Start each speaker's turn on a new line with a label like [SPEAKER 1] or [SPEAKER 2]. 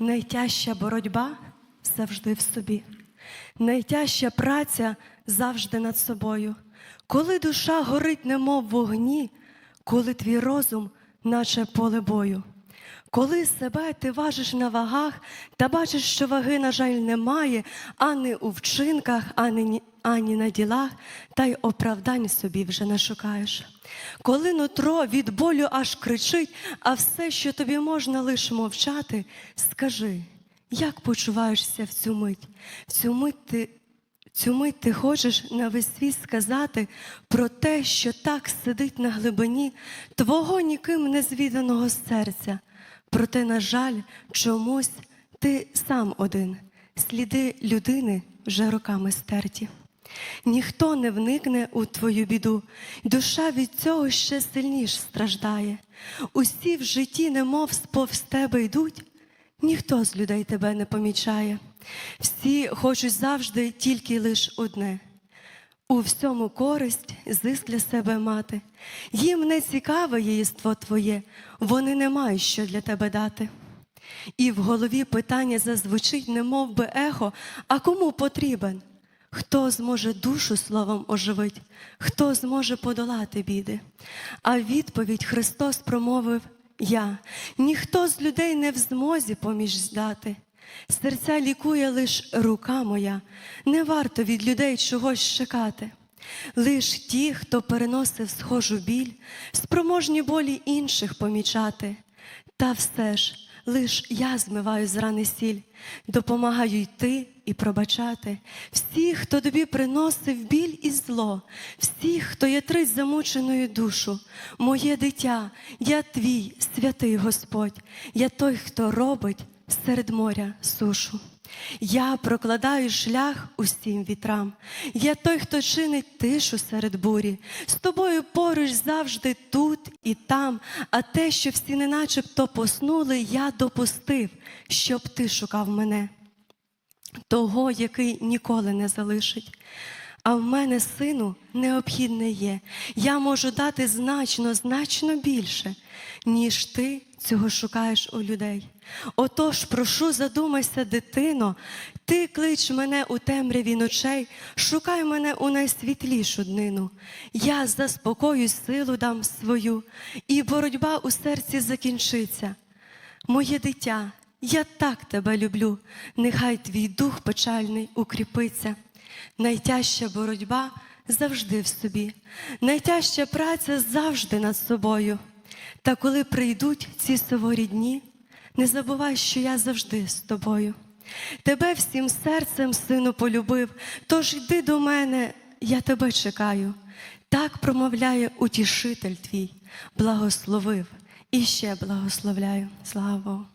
[SPEAKER 1] Найтяжча боротьба завжди в собі, найтяжча праця завжди над собою. Коли душа горить, немов вогні, коли твій розум, наче поле бою. Коли себе ти важиш на вагах та бачиш, що ваги, на жаль, немає, ані у вчинках, ані, ані на ділах, та й оправдань собі вже не шукаєш. Коли нутро від болю аж кричить, а все, що тобі можна лиш мовчати, скажи, як почуваєшся в цю мить? В цю мить ти Цю мить ти хочеш на весь світ сказати про те, що так сидить на глибині твого ніким не звіданого серця. Проте, на жаль, чомусь ти сам один, сліди людини вже роками стерті. Ніхто не вникне у твою біду, душа від цього ще сильніш страждає. Усі в житті, немов повз тебе йдуть, ніхто з людей тебе не помічає. Всі хочуть завжди тільки лиш одне. У всьому користь, зиск для себе мати. Їм не цікаве єство твоє, вони не мають що для тебе дати. І в голові питання зазвучить, немов би ехо, а кому потрібен? Хто зможе душу словом оживить, хто зможе подолати біди? А відповідь Христос промовив Я, ніхто з людей не в змозі поміж здати. Серця лікує лиш рука моя, не варто від людей чогось чекати. Лиш ті, хто переносив схожу біль, спроможні болі інших помічати. Та все ж, лиш я змиваю з рани сіль, допомагаю йти і пробачати. Всіх, хто тобі приносив біль і зло, всіх, хто є трить замученою душу, моє дитя, я твій, святий Господь, я той, хто робить серед моря сушу. Я прокладаю шлях усім вітрам. Я той, хто чинить тишу серед бурі. З тобою поруч завжди тут і там. А те, що всі не начебто поснули, я допустив, щоб ти шукав мене, того, який ніколи не залишить. А в мене, сину, необхідне є. Я можу дати значно, значно більше, ніж ти цього шукаєш у людей. Отож, прошу, задумайся, дитино, ти клич мене у темряві ночей, шукай мене у найсвітлішу днину. Я заспокою силу дам свою, і боротьба у серці закінчиться. Моє дитя, я так тебе люблю, нехай твій дух печальний укріпиться. Найтяжча боротьба завжди в собі, найтяжча праця завжди над собою. Та коли прийдуть ці суворі дні, не забувай, що я завжди з тобою. Тебе всім серцем, сину, полюбив, тож йди до мене, я тебе чекаю. Так промовляє утішитель твій, благословив і ще благословляю. Слава Богу.